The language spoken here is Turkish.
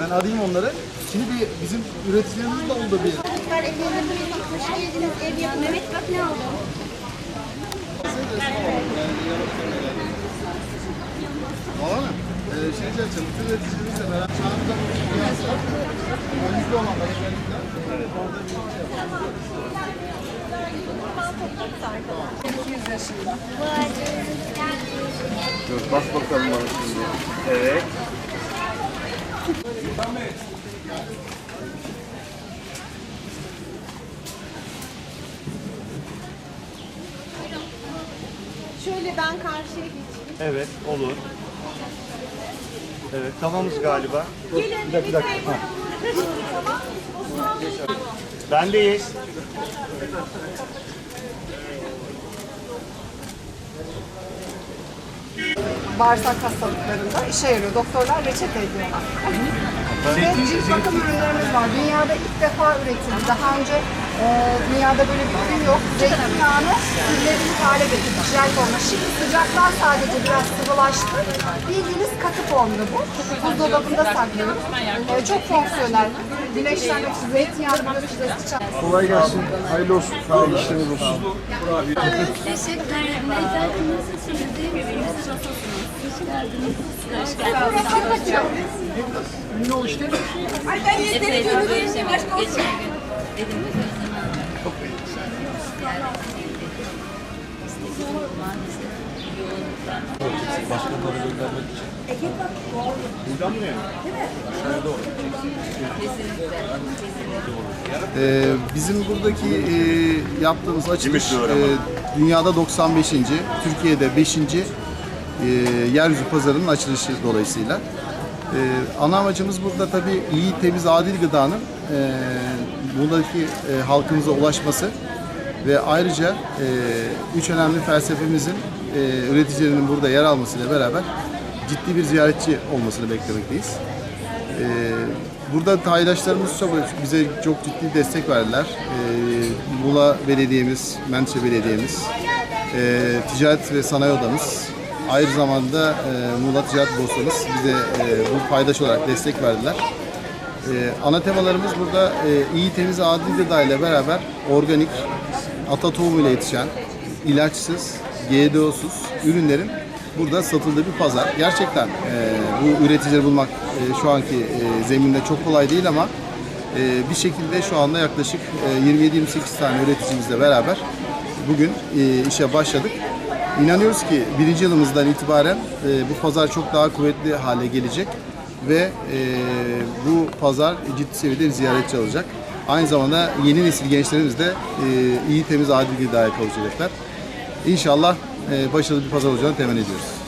Ben arayayım onları. Şimdi bir bizim üreticilerimiz de oldu bir. Çocuklar evlerinde hoş geldiniz. Ev yapın. Mehmet bak ne aldım. Valla mı? Ee, şey diyeceğim, bütün üreticilerimizle beraber çağımızda önümüzde olan başkanlıklar. Evet. Orada bir şey yapalım. Dur bak bakalım bana şimdi. Evet. Şöyle ben karşıya geçeyim. Evet olur. Evet tamamız galiba. Gelin bir dakika. Tamam. Bendeyiz. Bağırsak hastalıklarında işe yarıyor. Doktorlar reçete ediyorlar. Ve cilt bakım ürünlerimiz var. Dünyada ilk defa üretildi. Daha önce e, dünyada böyle bir ürün yok. Zeytinyağını ürünlerin hale getirdik. Jel formda. Şimdi sıcaklar sadece biraz sıvılaştı. Bildiğiniz katı formda bu. Buzdolabında saklıyoruz. E, çok fonksiyonel. Güneşlenmek için zeytinyağını biliyoruz. Sıcak. Kolay gelsin. Hayırlı olsun. Sağ olun. İşleriniz olsun. Teşekkür ederim. Necati nasılsınız? İyi misiniz? Hoş geldiniz. Hoş geldiniz. Ünlü ol işte. Epey de bu yaşamak geçen gün evimiz Özlem Hanım. İşte maalesef yoğunluktan. Kesinlikle. Ee, bizim buradaki e, yaptığımız açılış e, dünyada 95. Türkiye'de 5. E, yeryüzü pazarının açılışı dolayısıyla. E, ana amacımız burada tabii iyi, temiz, adil gıdanın e, buradaki e, halkımıza ulaşması ve ayrıca e, üç önemli felsefemizin e, üreticilerinin burada yer almasıyla beraber ciddi bir ziyaretçi olmasını beklemekteyiz. Ee, burada paydaşlarımız çok, bize çok ciddi destek verdiler. Ee, Muğla Belediye'miz, Menteşe Belediye'miz, e, Ticaret ve Sanayi Odamız, aynı zamanda e, Muğla Ticaret Borsamız bize e, bu paydaş olarak destek verdiler. Ee, ana temalarımız burada e, iyi, temiz, adil gıda ile beraber organik, ata tohumuyla yetişen, ilaçsız, GDO'suz ürünlerin burada satıldığı bir pazar. Gerçekten e, bu üreticileri bulmak e, şu anki e, zeminde çok kolay değil ama e, bir şekilde şu anda yaklaşık e, 27-28 tane üreticimizle beraber bugün e, işe başladık. İnanıyoruz ki birinci yılımızdan itibaren e, bu pazar çok daha kuvvetli hale gelecek ve e, bu pazar ciddi seviyede bir ziyaretçi alacak. Aynı zamanda yeni nesil gençlerimiz de e, iyi, temiz, adil gıdaya kavuşacaklar. İnşallah e, başarılı bir pazar olacağını temenni ediyoruz.